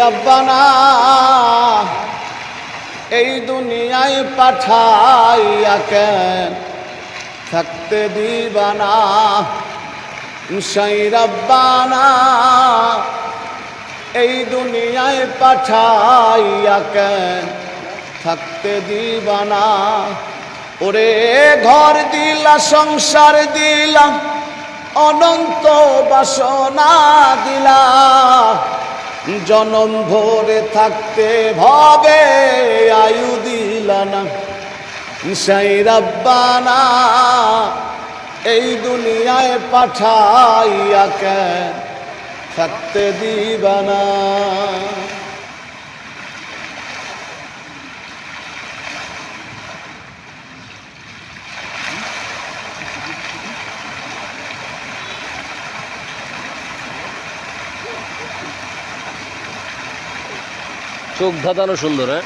রব্বানা, এই দুনিয়ায় পাঠাইয়া কেন থাকতে দিবানা। সেই রব্বানা, এই দুনিয়ায় পাঠাইয়া কেন থাকতে দিবানা। ওরে ঘর দিলা, সংসার দিলা, অনন্ত বাসনা দিলা। জনম ভরে থাকতে ভবে আয়ু দিলানা। সেই রব্বানা এই দুনিয়ায় পাঠাইয়া কেন থাকতে দিবানা। চোখ ধাঁধানো সুন্দর হ্যাঁ?